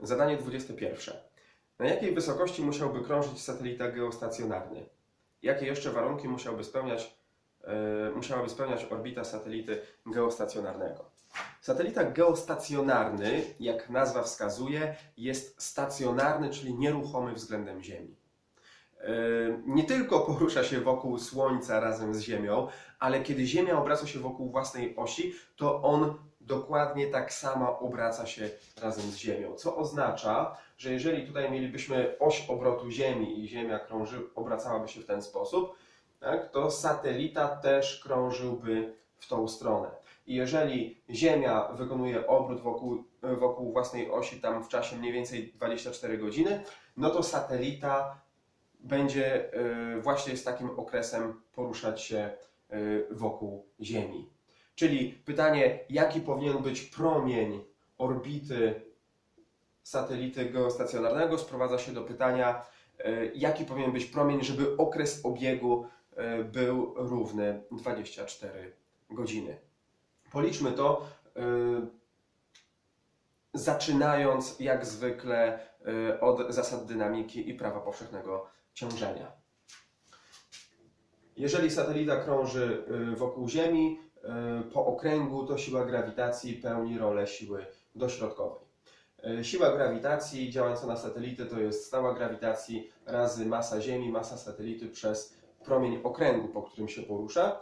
Zadanie 21. Na jakiej wysokości musiałby krążyć satelita geostacjonarny? Jakie jeszcze warunki musiałby spełniać, e, musiałaby spełniać orbita satelity geostacjonarnego? Satelita geostacjonarny, jak nazwa wskazuje, jest stacjonarny, czyli nieruchomy względem Ziemi. E, Nie tylko porusza się wokół Słońca razem z Ziemią, ale kiedy Ziemia obraca się wokół własnej osi, to on dokładnie tak samo obraca się razem z Ziemią. Co oznacza, że jeżeli tutaj mielibyśmy oś obrotu Ziemi i Ziemia krąży, obracałaby się w ten sposób, tak, to satelita też krążyłby w tą stronę. I jeżeli Ziemia wykonuje obrót wokół, wokół własnej osi tam w czasie mniej więcej 24 godziny, no to satelita będzie y, właśnie z takim okresem poruszać się y, wokół Ziemi. Czyli pytanie, jaki powinien być promień orbity satelity geostacjonarnego, sprowadza się do pytania, y, jaki powinien być promień, żeby okres obiegu y, był równy 24 godziny. Policzmy to, y, zaczynając jak zwykle od zasad dynamiki i prawa powszechnego ciążenia. Jeżeli satelita krąży wokół Ziemi po okręgu, to siła grawitacji pełni rolę siły dośrodkowej. Y, Siła grawitacji działająca na satelity to jest stała grawitacji razy masa Ziemi, masa satelity przez promień okręgu, po którym się porusza.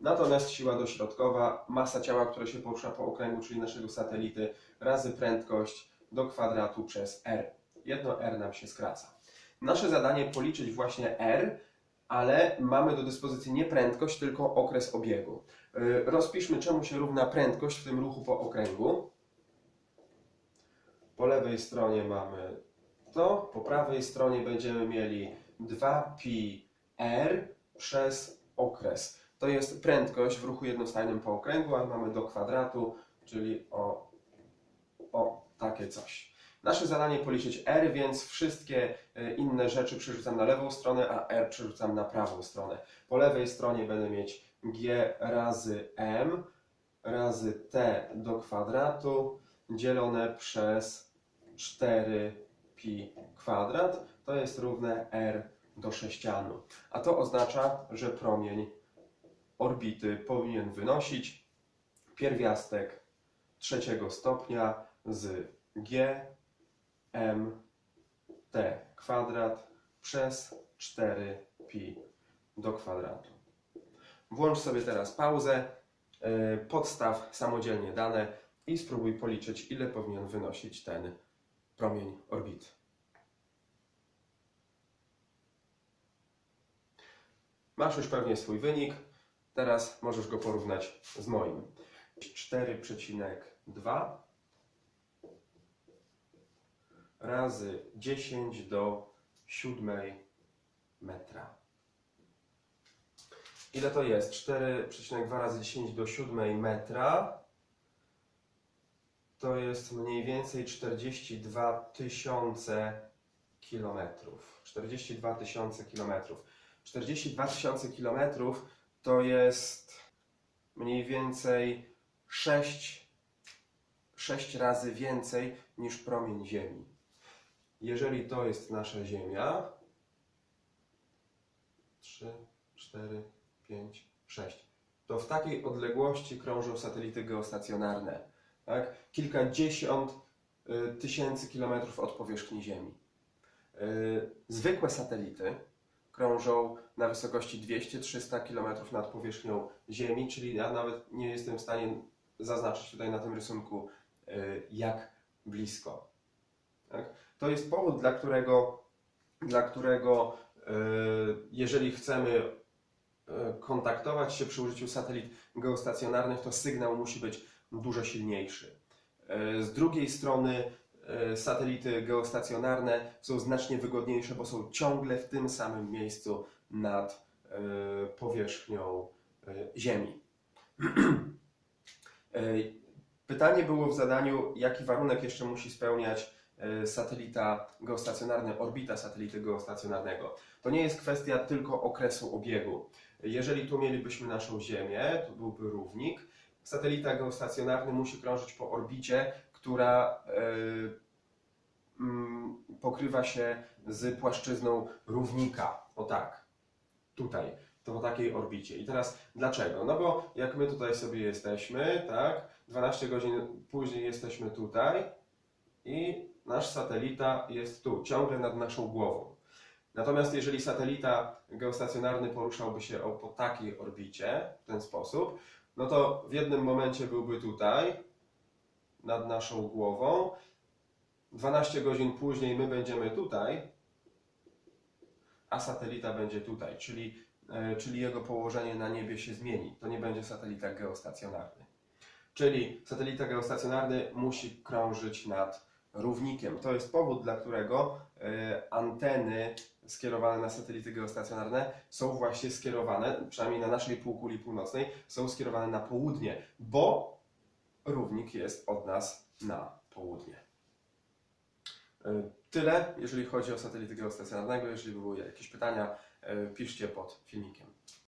Natomiast siła dośrodkowa, masa ciała, które się porusza po okręgu, czyli naszego satelity, razy prędkość do kwadratu przez r. Jedno r nam się skraca. Nasze zadanie policzyć właśnie r, ale mamy do dyspozycji nie prędkość, tylko okres obiegu. Yy, Rozpiszmy, czemu się równa prędkość w tym ruchu po okręgu. Po lewej stronie mamy to, po prawej stronie będziemy mieli 2pi r przez okres. To jest prędkość w ruchu jednostajnym po okręgu, a mamy do kwadratu, czyli o, o takie coś. Nasze zadanie policzyć r, więc wszystkie e, inne rzeczy przerzucam na lewą stronę, a r przerzucam na prawą stronę. Po lewej stronie będę mieć g razy m razy t do kwadratu dzielone przez 4pi kwadrat. To jest równe r do sześcianu. A to oznacza, że promień orbity powinien wynosić pierwiastek trzeciego stopnia z g m t kwadrat przez 4pi do kwadratu. Włącz sobie teraz pauzę, yy, podstaw samodzielnie dane i spróbuj policzyć, ile powinien wynosić ten promień orbity. Masz już pewnie swój wynik. Teraz możesz go porównać z moim. 4,2 razy 10 do 7 metra. Ile to jest? 4,2 razy 10 do 7 metra to jest mniej więcej 42 tysiące kilometrów. 42 tysiące kilometrów. 42 tysiące kilometrów to jest mniej więcej 6, 6 razy więcej niż promień Ziemi. Jeżeli to jest nasza Ziemia, 3, 4, 5, 6, to w takiej odległości krążą satelity geostacjonarne. Tak? Kilkadziesiąt y, tysięcy kilometrów od powierzchni Ziemi. Y, Zwykłe satelity krążą na wysokości 200-300 km nad powierzchnią Ziemi, czyli ja nawet nie jestem w stanie zaznaczyć tutaj na tym rysunku, y, jak blisko. Tak? To jest powód, dla którego, dla którego y, jeżeli chcemy y, kontaktować się przy użyciu satelit geostacjonarnych, to sygnał musi być dużo silniejszy. Y, Z drugiej strony satelity geostacjonarne są znacznie wygodniejsze, bo są ciągle w tym samym miejscu nad powierzchnią Ziemi. Pytanie było w zadaniu, jaki warunek jeszcze musi spełniać satelita geostacjonarny, orbita satelity geostacjonarnego. To nie jest kwestia tylko okresu obiegu. Jeżeli tu mielibyśmy naszą Ziemię, to byłby równik. Satelita geostacjonarny musi krążyć po orbicie, która y, pokrywa się z płaszczyzną równika. O tak. Tutaj. To po takiej orbicie. I teraz dlaczego? No bo jak my tutaj sobie jesteśmy, tak? 12 godzin później jesteśmy tutaj i nasz satelita jest tu, ciągle nad naszą głową. Natomiast jeżeli satelita geostacjonarny poruszałby się po takiej orbicie, w ten sposób, no to w jednym momencie byłby tutaj, nad naszą głową, 12 godzin później my będziemy tutaj, a satelita będzie tutaj, czyli, e, czyli jego położenie na niebie się zmieni. To nie będzie satelita geostacjonarny. Czyli satelita geostacjonarny musi krążyć nad równikiem. To jest powód, dla którego e, anteny skierowane na satelity geostacjonarne są właśnie skierowane, przynajmniej na naszej półkuli północnej, są skierowane na południe, bo równik jest od nas na południe. E, Tyle, jeżeli chodzi o satelity geostacjonarnego. Jeżeli były jakieś pytania, e, piszcie pod filmikiem.